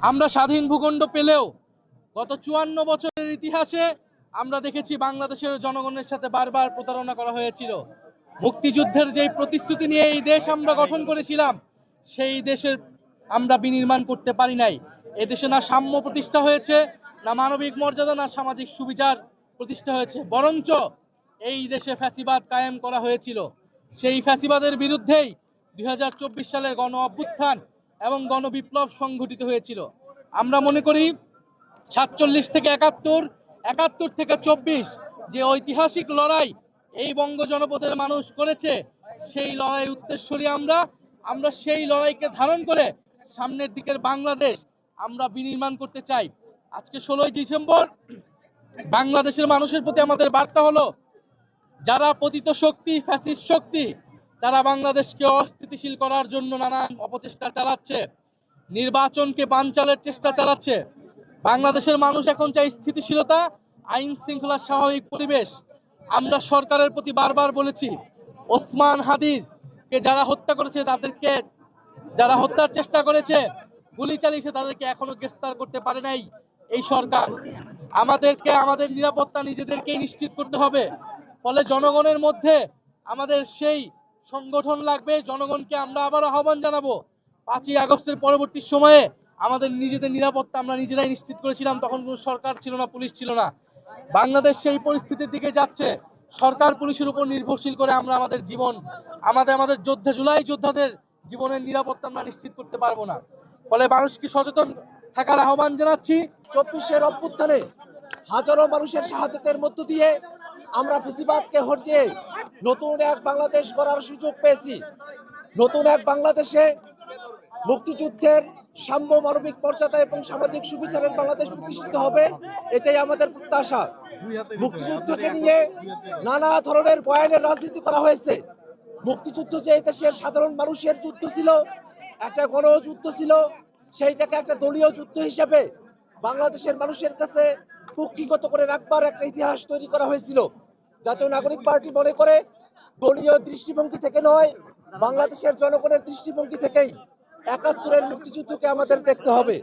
আমরা স্বাধীন ভূখণ্ড পেলেও গত চুয়ান্ন বছরের ইতিহাসে আমরা দেখেছি বাংলাদেশের জনগণের সাথে বারবার প্রতারণা করা হয়েছিল। মুক্তিযুদ্ধের যেই প্রতিশ্রুতি নিয়ে এই দেশ আমরা গঠন করেছিলাম, সেই দেশের আমরা বিনির্মাণ করতে পারি নাই। এদেশে না সাম্য প্রতিষ্ঠা হয়েছে, না মানবিক মর্যাদা, না সামাজিক সুবিচার প্রতিষ্ঠা হয়েছে। বরঞ্চ এই দেশে ফ্যাসিবাদ কায়েম করা হয়েছিল। সেই ফ্যাসিবাদের বিরুদ্ধেই দু হাজার চব্বিশ সালের গণ অভ্যুত্থান এবং গণবিপ্লব সংঘটিত হয়েছিল। আমরা মনে করি সাতচল্লিশ থেকে একাত্তর একাত্তর থেকে চব্বিশ যে ঐতিহাসিক লড়াই এই বঙ্গ জনপদের মানুষ করেছে, সেই লড়াই উত্তরস্বরী আমরা আমরা সেই লড়াইকে ধারণ করে সামনের দিকের বাংলাদেশ আমরা বিনির্মাণ করতে চাই। আজকে ষোলোই ডিসেম্বর, বাংলাদেশের মানুষের প্রতি আমাদের বার্তা হলো, যারা পতিত শক্তি, ফ্যাসিস্ট শক্তি তারা বাংলাদেশকে অস্থিতিশীল করার জন্য নানান অপচেষ্টা চালাচ্ছে, নির্বাচনকে বানচালের চেষ্টা চালাচ্ছে। বাংলাদেশের মানুষ এখন চাই স্থিতিশীলতা, আইন শৃঙ্খলার স্বাভাবিক পরিবেশ। আমরা সরকারের প্রতি বারবার বলেছি, ওসমান হাদির কে যারা হত্যা করেছে তাদেরকে, যারা হত্যার চেষ্টা করেছে, গুলি চালিয়েছে তাদেরকে এখনও গ্রেফতার করতে পারে নাই এই সরকার। আমাদেরকে, আমাদের নিরাপত্তা নিজেদেরকেই নিশ্চিত করতে হবে। ফলে জনগণের মধ্যে আমাদের সেই সংগঠন লাগবে, জনগণকে আমরা আবার আহ্বান জানাব। পাঁচই আগস্টের পরবর্তী সময়ে আমাদের নিজেদের নিরাপত্তা আমরা নিজেরাই নিশ্চিত করেছিলাম, তখন কোনো সরকার ছিল না, পুলিশ ছিল না। বাংলাদেশ সেই পরিস্থিতির দিকে যাচ্ছে। সরকার পুলিশের উপর নির্ভরশীল করে আমরা আমাদের জীবন, আমাদের আমাদের যোদ্ধা, জুলাই যোদ্ধাদের জীবনের নিরাপত্তা আমরা নিশ্চিত করতে পারব না। ফলে মানুষকে সচেতন থাকার আহ্বান জানাচ্ছি। চব্বিশের অভ্যুত্থানে হাজারো মানুষের শাহাদাতের মধ্য দিয়ে আমরা ফেসিবাদকে হটিয়ে নতুন এক বাংলাদেশ গড়ার সুযোগ পেয়েছি। নতুন এক বাংলাদেশে মুক্তিযুদ্ধের সাম্য মানবিক মর্যাদা এবং সামাজিক সুবিচারের বাংলাদেশ প্রতিষ্ঠিত হবে, এটাই আমাদের প্রত্যাশা। মুক্তিযুদ্ধকে নিয়ে নানা ধরনের বয়ানের রাজনীতি করা হয়েছে। মুক্তিযুদ্ধ যে দেশের সাধারণ মানুষের যুদ্ধ ছিল, একটা গণযুদ্ধ ছিল, সেইটাকে একটা দলীয় যুদ্ধ হিসেবে বাংলাদেশের মানুষের কাছে কুক্ষিগত করে রাখবার একটা ইতিহাস তৈরি করা হয়েছিল। জাতীয় নাগরিক পার্টি মনে করে, দলীয় দৃষ্টিভঙ্গি থেকে নয়, বাংলাদেশের জনগণের দৃষ্টিভঙ্গি থেকেই একাত্তরের মুক্তিযুদ্ধকে আমাদের দেখতে হবে।